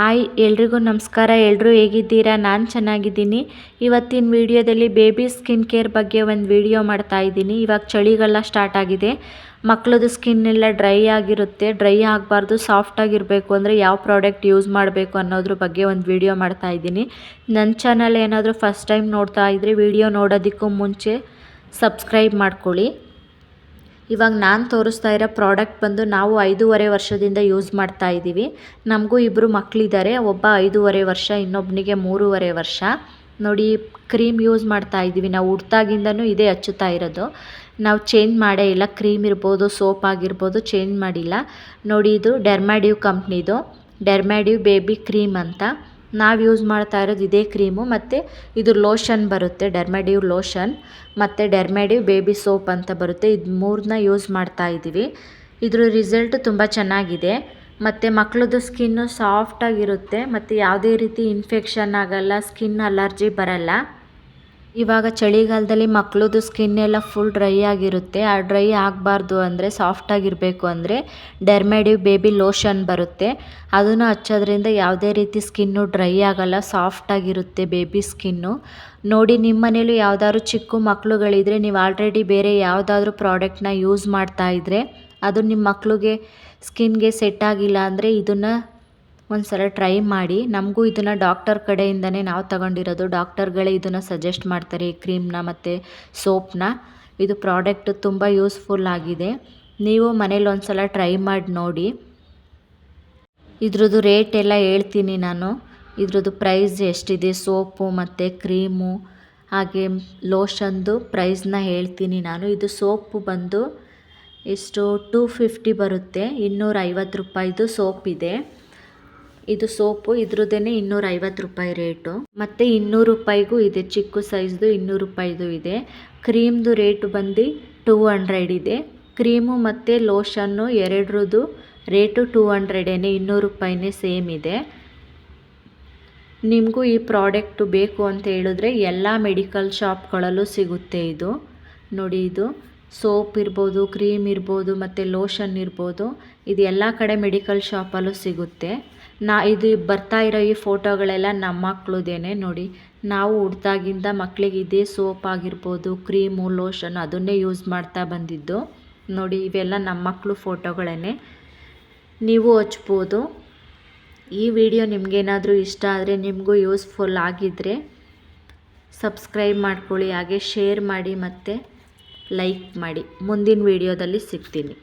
Hi, ಎಲ್ರಿಗೂ ನಮಸ್ಕಾರ. ಎಲ್ಲರೂ ಹೇಗಿದ್ದೀರಾ? ನಾನು ಚೆನ್ನಾಗಿದ್ದೀನಿ. ಇವತ್ತಿನ ವಿಡಿಯೋದಲ್ಲಿ ಬೇಬಿ ಸ್ಕಿನ್ ಕೇರ್ ಬಗ್ಗೆ ಒಂದು ವಿಡಿಯೋ ಮಾಡ್ತಾ ಇದ್ದೀನಿ. ಇವಾಗ ಚಳಿಗೆಲ್ಲ ಸ್ಟಾರ್ಟ್ ಆಗಿದೆ. ಮಕ್ಕಳದು ಸ್ಕಿನ್ ಎಲ್ಲ ಡ್ರೈ ಆಗಿರುತ್ತೆ. ಡ್ರೈ ಆಗಬಾರ್ದು, ಸಾಫ್ಟ್ ಆಗಿರಬೇಕು ಅಂದರೆ ಯಾವ ಪ್ರಾಡಕ್ಟ್ ಯೂಸ್ ಮಾಡಬೇಕು ಅನ್ನೋದ್ರ ಬಗ್ಗೆ ಒಂದು ವಿಡಿಯೋ ಮಾಡ್ತಾ ಇದ್ದೀನಿ. ನನ್ನ ಚಾನಲ್ ಏನಾದರೂ ಫಸ್ಟ್ ಟೈಮ್ ನೋಡ್ತಾ ಇದ್ದರೆ ವಿಡಿಯೋ ನೋಡೋದಕ್ಕೂ ಮುಂಚೆ ಸಬ್ಸ್ಕ್ರೈಬ್ ಮಾಡ್ಕೊಳ್ಳಿ. ಇವಾಗ ನಾನು ತೋರಿಸ್ತಾ ಇರೋ ಪ್ರಾಡಕ್ಟ್ ಬಂದು ನಾವು ಐದೂವರೆ ವರ್ಷದಿಂದ ಯೂಸ್ ಮಾಡ್ತಾ ಇದ್ದೀವಿ. ನಮಗೂ ಇಬ್ಬರು ಮಕ್ಕಳಿದ್ದಾರೆ ಒಬ್ಬ ಐದೂವರೆ ವರ್ಷ ಇನ್ನೊಬ್ಬನಿಗೆ ಮೂರುವರೆ ವರ್ಷ. ನೋಡಿ, ಕ್ರೀಮ್ ಯೂಸ್ ಮಾಡ್ತಾ ಇದ್ದೀವಿ. ನಾವು ಹುಡ್ತಾಗಿಂದನೂ ಇದೇ ಹಚ್ಚುತ್ತಾ ಇರೋದು. ನಾವು ಚೇಂಜ್ ಮಾಡೇ ಇಲ್ಲ. ಕ್ರೀಮ್ ಇರ್ಬೋದು, ಸೋಪ್ ಆಗಿರ್ಬೋದು, ಚೇಂಜ್ ಮಾಡಿಲ್ಲ. ನೋಡಿ, ಇದು ಡೆರ್ಮ್ಯಾಡ್ಯೂ ಕಂಪ್ನಿದು. ಡೆರ್ಮ್ಯಾಡ್ಯೂ ಬೇಬಿ ಕ್ರೀಮ್ ಅಂತ. ನಾವು ಯೂಸ್ ಮಾಡ್ತಾ ಇರೋದು ಇದೇ ಕ್ರೀಮು ಮತ್ತು ಇದು ಲೋಷನ್ ಬರುತ್ತೆ ಡರ್ಮೆಡಿವ್ ಲೋಷನ್ ಮತ್ತು ಡೆರ್ಮೆಡಿವ್ ಬೇಬಿ ಸೋಪ್ ಅಂತ ಬರುತ್ತೆ. ಇದು ಮೂರನ್ನ ಯೂಸ್ ಮಾಡ್ತಾ ಇದ್ದೀವಿ ಇದ್ರ ರಿಸಲ್ಟ್ ತುಂಬ ಚೆನ್ನಾಗಿದೆ. ಮತ್ತು ಮಕ್ಕಳದ್ದು ಸ್ಕಿನ್ನು ಸಾಫ್ಟಾಗಿರುತ್ತೆ ಮತ್ತು ಯಾವುದೇ ರೀತಿ ಇನ್ಫೆಕ್ಷನ್ ಆಗಲ್ಲ ಸ್ಕಿನ್ ಅಲರ್ಜಿ ಬರಲ್ಲ. ಇವಾಗ ಚಳಿಗಾಲದಲ್ಲಿ ಮಕ್ಕಳದು ಸ್ಕಿನ್ ಎಲ್ಲ ಫುಲ್ ಡ್ರೈ ಆಗಿರುತ್ತೆ. ಆ ಡ್ರೈ ಆಗಬಾರ್ದು ಅಂದರೆ ಸಾಫ್ಟಾಗಿರಬೇಕು ಅಂದರೆ ಡೆರ್ಮೆಡಿವ್ ಬೇಬಿ ಲೋಷನ್ ಬರುತ್ತೆ. ಅದನ್ನು ಹಚ್ಚೋದ್ರಿಂದ ಯಾವುದೇ ರೀತಿ ಸ್ಕಿನ್ನು ಡ್ರೈ ಆಗಲ್ಲ ಸಾಫ್ಟಾಗಿರುತ್ತೆ ಬೇಬಿ ಸ್ಕಿನ್ನು ನೋಡಿ, ನಿಮ್ಮ ಮನೇಲೂ ಯಾವುದಾದ್ರು ಚಿಕ್ಕ ಮಕ್ಕಳುಗಳಿದ್ರೆ ನೀವು ಆಲ್ರೆಡಿ ಬೇರೆ ಯಾವುದಾದ್ರೂ ಪ್ರಾಡಕ್ಟ್ನ ಯೂಸ್ ಮಾಡ್ತಾ ಇದ್ದರೆ ಅದು ನಿಮ್ಮ ಮಕ್ಕಳಿಗೆ ಸ್ಕಿನ್ಗೆ ಸೆಟ್ ಆಗಿಲ್ಲ ಅಂದರೆ ಇದನ್ನು ಒಂದು ಸಲ ಟ್ರೈ ಮಾಡಿ. ನಮಗೂ ಇದನ್ನು ಡಾಕ್ಟರ್ ಕಡೆಯಿಂದನೇ ನಾವು ತಗೊಂಡಿರೋದು. ಡಾಕ್ಟರ್ಗಳೇ ಇದನ್ನು ಸಜೆಸ್ಟ್ ಮಾಡ್ತಾರೆ ಈ ಕ್ರೀಮ್ನ ಮತ್ತು ಸೋಪ್ನ. ಇದು ಪ್ರಾಡಕ್ಟ್ ತುಂಬ ಯೂಸ್ಫುಲ್ ಆಗಿದೆ. ನೀವು ಮನೇಲಿ ಒಂದು ಸಲ ಟ್ರೈ ಮಾಡಿ ನೋಡಿ. ಇದ್ರದ್ದು ರೇಟ್ ಎಲ್ಲ ಹೇಳ್ತೀನಿ ನಾನು. ಇದ್ರದ್ದು ಪ್ರೈಸ್ ಎಷ್ಟಿದೆ? ಸೋಪು ಮತ್ತು ಕ್ರೀಮು, ಹಾಗೆ ಲೋಷನ್ದು ಪ್ರೈಸ್ನ ಹೇಳ್ತೀನಿ ನಾನು. ಇದು ಸೋಪು ಬಂದು ಎಷ್ಟು? ಟೂ ಫಿಫ್ಟಿ ಬರುತ್ತೆ. ಇನ್ನೂರ ಐವತ್ತು ರೂಪಾಯಿದು ಸೋಪ್ ಇದೆ. ಇದು ಸೋಪು ಇದ್ರದ್ದೇ ಇನ್ನೂರ ಐವತ್ತು ರೂಪಾಯಿ ರೇಟು. ಮತ್ತು ಇನ್ನೂರು ರೂಪಾಯಿಗೂ ಇದೆ, ಚಿಕ್ಕ ಸೈಜ್ದು ಇನ್ನೂರು ರೂಪಾಯಿದು ಇದೆ. ಕ್ರೀಮ್ದು ರೇಟ್ ಬಂದು ಟೂ ಹಂಡ್ರೆಡ್ ಇದೆ. ಕ್ರೀಮು ಮತ್ತು ಲೋಷನ್ನು ಎರಡರದ್ದು ರೇಟು ಟೂ ಹಂಡ್ರೆಡೇನೆ, ಇನ್ನೂರು ರೂಪಾಯಿನೇ ಸೇಮ್ ಇದೆ. ನಿಮಗೂ ಈ ಪ್ರಾಡಕ್ಟು ಬೇಕು ಅಂತ ಹೇಳಿದ್ರೆ ಎಲ್ಲ ಮೆಡಿಕಲ್ ಶಾಪ್ಗಳಲ್ಲೂ ಸಿಗುತ್ತೆ ಇದು. ನೋಡಿ ಇದು. ಸೋಪ್ ಇರ್ಬೋದು, ಕ್ರೀಮ್ ಇರ್ಬೋದು, ಮತ್ತು ಲೋಷನ್ ಇರ್ಬೋದು, ಇದು ಎಲ್ಲ ಕಡೆ ಮೆಡಿಕಲ್ ಶಾಪಲ್ಲೂ ಸಿಗುತ್ತೆ. ನಾ ಇದು ಬರ್ತಾ ಇರೋ ಈ ಫೋಟೋಗಳೆಲ್ಲ ನಮ್ಮ ಮಕ್ಕಳುದೇನೆ ನೋಡಿ. ನಾವು ಹುಡ್ದಾಗಿಂದ ಮಕ್ಕಳಿಗೆ ಇದೇ ಸೋಪ್ ಆಗಿರ್ಬೋದು, ಕ್ರೀಮು, ಲೋಷನ್ ಅದನ್ನೇ ಯೂಸ್ ಮಾಡ್ತಾ ಬಂದಿದ್ದು. ನೋಡಿ, ಇವೆಲ್ಲ ನಮ್ಮ ಮಕ್ಕಳು ಫೋಟೋಗಳೇ ನೀವು ಹಚ್ಬೋದು. ಈ ವಿಡಿಯೋ ನಿಮಗೇನಾದರೂ ಇಷ್ಟ ಆದರೆ ನಿಮಗೂ ಯೂಸ್ಫುಲ್ ಆಗಿದ್ದರೆ ಸಬ್ಸ್ಕ್ರೈಬ್ ಮಾಡ್ಕೊಳ್ಳಿ, ಹಾಗೆ ಶೇರ್ ಮಾಡಿ ಮತ್ತು ಲೈಕ್ ಮಾಡಿ. ಮುಂದಿನ ವಿಡಿಯೋದಲ್ಲಿ ಸಿಗ್ತೀನಿ.